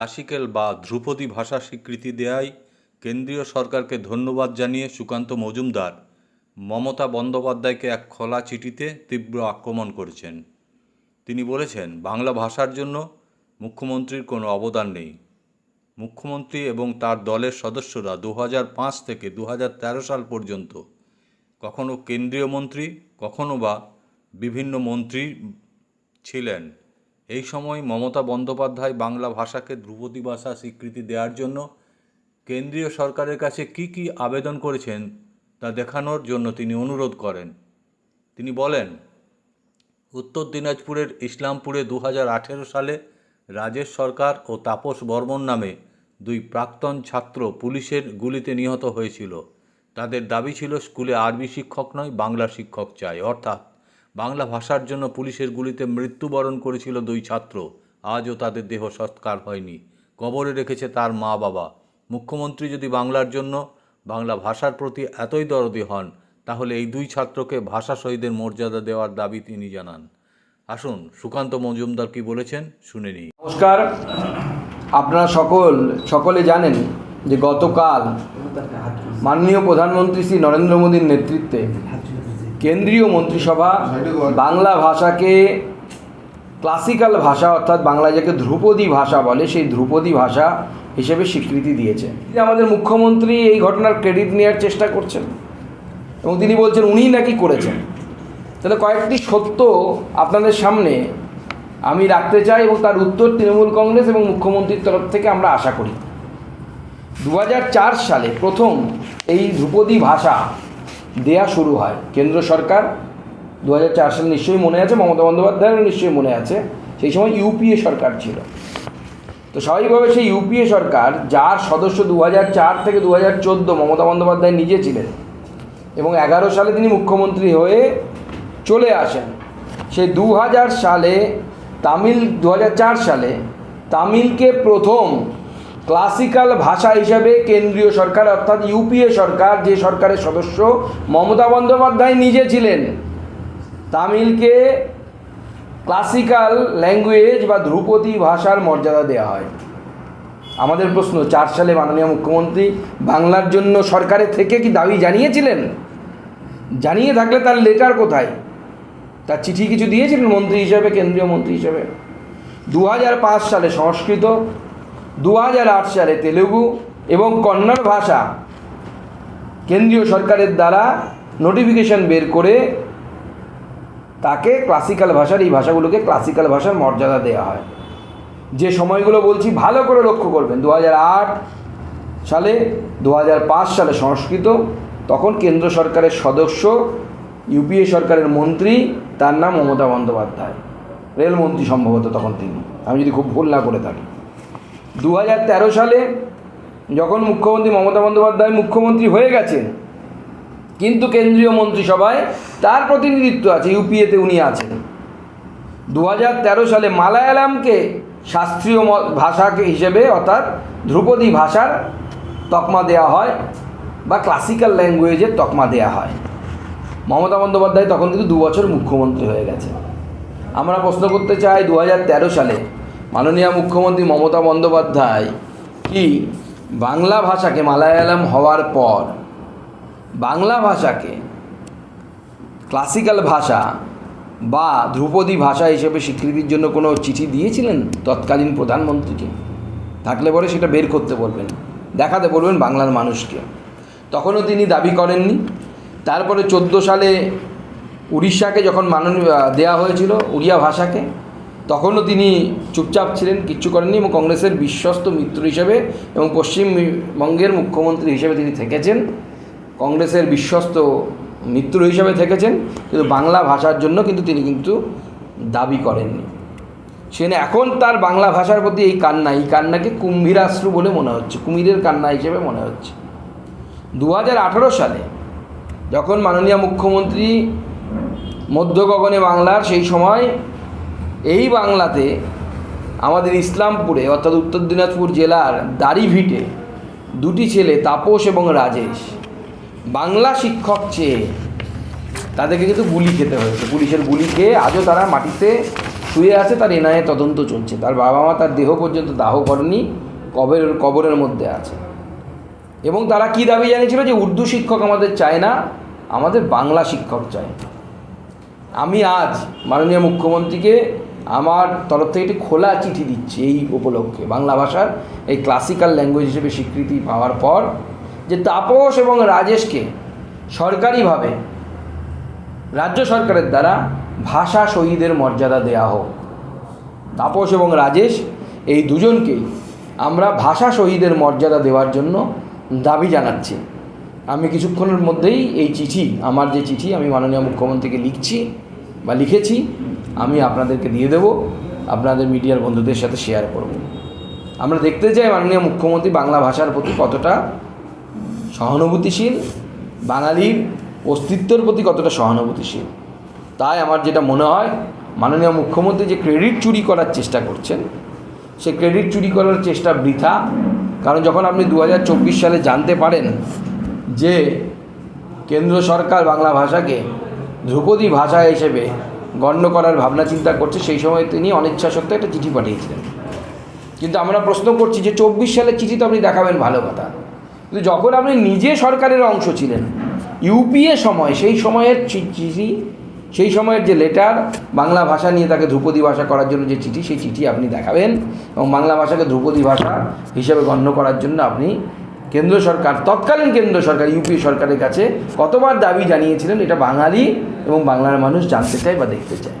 Classical বা ধ্রুপদী ভাষা স্বীকৃতি দেয়ায় কেন্দ্রীয় সরকারকে ধন্যবাদ জানিয়ে সুকান্ত মজুমদার মমতা বন্দ্যোপাধ্যায়কে এক খোলা চিঠিতে তীব্র আক্রমণ করেছেন। তিনি বলেছেন, বাংলা ভাষার জন্য মুখ্যমন্ত্রীর কোনো অবদান নেই। মুখ্যমন্ত্রী এবং তার দলের সদস্যরা দু থেকে দু হাজার তেরো সাল পর্যন্ত কখনো কেন্দ্রীয় মন্ত্রী, কখনো বা বিভিন্ন মন্ত্রী ছিলেন। এই সময় মমতা বন্দ্যোপাধ্যায় বাংলা ভাষাকে ধ্রুপদী ভাষা স্বীকৃতি দেওয়ার জন্য কেন্দ্রীয় সরকারের কাছে কি কি আবেদন করেছেন তা দেখানোর জন্য তিনি অনুরোধ করেন। তিনি বলেন, উত্তর দিনাজপুরের ইসলামপুরে দু হাজার আঠেরো সালে রাজেশ সরকার ও তাপস বর্মন নামে দুই প্রাক্তন ছাত্র পুলিশের গুলিতে নিহত হয়েছিল। তাদের দাবি ছিল, স্কুলে আরবি শিক্ষক নয়, বাংলা শিক্ষক চাই। অর্থাৎ বাংলা ভাষার জন্য পুলিশের গুলিতে মৃত্যুবরণ করেছিল দুই ছাত্র। আজও তাদের দেহ সৎকার হয়নি। কবরে রেখেছে তার মা বাবা। মুখ্যমন্ত্রী যদি বাংলার জন্য বাংলা ভাষার প্রতি এতই দরদি হন, তাহলে এই দুই ছাত্রকে ভাষা শহীদের মর্যাদা দেওয়ার দাবি তিনি জানান। আসুন, সুকান্ত মজুমদার কি বলেছেন শুনে নিই। নমস্কার। আপনারা সকল, সকলে জানেন যে গতকাল মাননীয় প্রধানমন্ত্রী শ্রী নরেন্দ্র মোদীর নেতৃত্বে কেন্দ্রীয় মন্ত্রিসভা বাংলা ভাষাকে ক্লাসিক্যাল ভাষা অর্থাৎ বাংলা যাকে ধ্রুপদী ভাষা বলে সেই ধ্রুপদী ভাষা হিসেবে স্বীকৃতি দিয়েছে। আমাদের মুখ্যমন্ত্রী এই ঘটনার ক্রেডিট নেওয়ার চেষ্টা করছেন। এবং তিনি বলছেন উনিই নাকি করেছেন। তাহলে কয়েকটি সত্য আপনাদের সামনে আমি রাখতে চাই এবং তার উত্তর তৃণমূল কংগ্রেস এবং মুখ্যমন্ত্রীর তরফ থেকে আমরা আশা করি। দু হাজার চার সালে প্রথম এই ধ্রুপদী ভাষা দেয়া শুরু হয়। কেন্দ্র সরকার দু হাজার সালে নিশ্চয়ই মনে আছে, মমতা বন্দ্যোপাধ্যায়েরও নিশ্চয়ই মনে আছে, সেই সময় ইউপিএ সরকার ছিল। তো স্বাভাবিকভাবে সেই ইউপিএ সরকার, যার সদস্য দু হাজার চার থেকে দু হাজার চোদ্দ মমতা বন্দ্যোপাধ্যায় নিজে ছিলেন এবং এগারো সালে তিনি মুখ্যমন্ত্রী হয়ে চলে আসেন, সেই দু হাজার সালে তামিল দু হাজার চার সালে তামিলকে প্রথম ক্লাসিক্যাল ভাষা হিসাবে কেন্দ্রীয় সরকার, অর্থাৎ ইউপিএ সরকার, যে সরকারের সদস্য মমতা বন্দ্যোপাধ্যায় নিজে ছিলেন, তামিলকে ক্লাসিক্যাল ল্যাঙ্গুয়েজ বা ধ্রুপদী ভাষার মর্যাদা দেওয়া হয়। আমাদের প্রশ্ন, চার সালে মাননীয় মুখ্যমন্ত্রী বাংলার জন্য সরকারের থেকে কি দাবি জানিয়েছিলেন? জানিয়ে থাকলে তার লেটার কোথায়? তার চিঠি কিছু দিয়েছিলেন মন্ত্রী হিসেবে, কেন্দ্রীয় মন্ত্রী হিসেবে। দু সালে সংস্কৃত দু হাজার আট সালে তেলেগু এবং কন্নড় ভাষা কেন্দ্রীয় সরকারের দ্বারা নোটিফিকেশন বের করে তাকে ক্লাসিক্যাল ভাষার, এই ভাষাগুলোকে ক্লাসিক্যাল ভাষার মর্যাদা দেওয়া হয়। যে সময়গুলো বলছি, ভালো করে লক্ষ্য করবেন। দু হাজার আট সালে দু হাজার পাঁচ সালে সংস্কৃত, তখন কেন্দ্র সরকারের সদস্য ইউপিএ সরকারের মন্ত্রী, তার নাম মমতা বন্দ্যোপাধ্যায়। রেলমন্ত্রী সম্ভবত তখন তিনি। আমি যদি খুব ভুল না করে থাকি। দু হাজার তেরো সালে যখন মুখ্যমন্ত্রী মমতা বন্দ্যোপাধ্যায় মুখ্যমন্ত্রী হয়ে গেছেন, কিন্তু কেন্দ্রীয় মন্ত্রিসভায় তার প্রতিনিধিত্ব আছে, ইউপিএতে উনি আছেন। দু হাজার তেরো সালে মালায়ালামকে শাস্ত্রীয় ভাষাকে হিসেবে অর্থাৎ ধ্রুপদী ভাষার তকমা দেওয়া হয় বা ক্লাসিক্যাল ল্যাঙ্গুয়েজের তকমা দেওয়া হয়। মমতা বন্দ্যোপাধ্যায় তখন কিন্তু দু বছর মুখ্যমন্ত্রী হয়ে গেছে আমরা প্রশ্ন করতে চাই দু হাজার তেরো সালে মাননীয় মুখ্যমন্ত্রী মমতা বন্দ্যোপাধ্যায় কি বাংলা ভাষাকে মালায়ালাম হওয়ার পর বাংলা ভাষাকে ক্লাসিক্যাল ভাষা বা ধ্রুপদী ভাষা হিসেবে স্বীকৃতির জন্য কোনো চিঠি দিয়েছিলেন তৎকালীন প্রধানমন্ত্রীকে? থাকলে পরে সেটা বের করতে বলবেন, দেখাতে বলবেন বাংলার মানুষকে। তখনও তিনি দাবি করেননি। তারপরে চোদ্দ সালে উড়িষ্যাকে যখন মাননীয় দেওয়া হয়েছিল, উড়িয়া ভাষাকে তখনও তিনি চুপচাপ ছিলেন, কিচ্ছু করেননি এবং কংগ্রেসের বিশ্বস্ত মিত্র হিসেবে এবং পশ্চিমবঙ্গের মুখ্যমন্ত্রী হিসেবে তিনি থেকেছেন। কংগ্রেসের বিশ্বস্ত মিত্র হিসেবে থেকেছেন, কিন্তু বাংলা ভাষার জন্য কিন্তু তিনি কিন্তু দাবি করেননি। সেখানে এখন তার বাংলা ভাষার প্রতি এই কান্না, এই কান্নাকে কুম্ভীরাশ্রু বলে মনে হচ্ছে, কুমিরের কান্না হিসেবে মনে হচ্ছে। দু হাজার আঠেরো সালে যখন মাননীয় মুখ্যমন্ত্রী মধ্য গগনে বাংলার সেই সময় এই বাংলাতে আমাদের ইসলামপুরে, অর্থাৎ উত্তর দিনাজপুর জেলার দাড়িভিটে দুটি ছেলে তাপস এবং রাজেশ। বাংলা শিক্ষক চেয়ে তাদেরকে কিন্তু গুলি খেতে হয়েছে। পুলিশের গুলি খেয়ে আজও তারা মাটিতে শুয়ে আছে, তার এনআইএ তদন্ত চলছে। তার বাবা মা তার দেহ পর্যন্ত দাহ করেনি কবের কবরের মধ্যে আছে। এবং তারা কি দাবি জানিয়েছিল যে উর্দু শিক্ষক আমাদের চায় না, আমাদের বাংলা শিক্ষক চায় আমি আজ মাননীয় মুখ্যমন্ত্রীকে আমার তরফ থেকে একটি খোলা চিঠি দিচ্ছি এই উপলক্ষে। বাংলা ভাষার এই ক্লাসিক্যাল ল্যাঙ্গুয়েজ হিসেবে স্বীকৃতি পাওয়ার পর যে তাপস এবং রাজেশকে সরকারিভাবে রাজ্য সরকারের দ্বারা ভাষা শহীদের মর্যাদা দেয়া হোক। তাপস এবং রাজেশ এই দুজনকেই আমরা ভাষা শহীদের মর্যাদা দেওয়ার জন্য দাবি জানাচ্ছি। আমি কিছুক্ষণের মধ্যেই এই চিঠি, আমার যে চিঠি আমি মাননীয় মুখ্যমন্ত্রীকে লিখছি বা লিখেছি। আমি আপনাদেরকে দিয়ে দেব, আপনাদের মিডিয়ার বন্ধুদের সাথে শেয়ার করব। আমরা দেখতে চাই মাননীয় মুখ্যমন্ত্রী বাংলা ভাষার প্রতি কতটা সহানুভূতিশীল, বাঙালির অস্তিত্বের প্রতি কতটা সহানুভূতিশীল। তাই আমার যেটা মনে হয়, মাননীয় মুখ্যমন্ত্রী যে ক্রেডিট চুরি করার চেষ্টা করছেন, সে ক্রেডিট চুরি করার চেষ্টা বৃথা। কারণ যখন আপনি দু হাজার চব্বিশ সালে জানতে পারেন যে কেন্দ্র সরকার বাংলা ভাষাকে ধ্রুপদী ভাষা হিসেবে গণ্য করার ভাবনা চিন্তা করছে, সেই সময় তিনি অনিচ্ছা সত্ত্বেও একটা চিঠি পাঠিয়েছিলেন। কিন্তু আমরা প্রশ্ন করছি যে চব্বিশ সালের চিঠি তো আপনি দেখাবেন ভালো কথা। কিন্তু যখন আপনি নিজে সরকারের অংশ ছিলেন ইউপিএ সময়, সেই সময়ের চিঠি, সেই সময়ের যে লেটার বাংলা ভাষা নিয়ে তাকে ধ্রুপদী ভাষা করার জন্য যে চিঠি, সেই চিঠি আপনি দেখাবেন এবং বাংলা ভাষাকে ধ্রুপদী ভাষা হিসেবে গণ্য করার জন্য আপনি কেন্দ্র সরকার, তৎকালীন কেন্দ্র সরকার, ইউপি সরকারের কাছে কতবার দাবি জানিয়েছিলেন, এটা বাঙালি এবং বাংলার মানুষ জানতে চায় বা দেখতে চায়।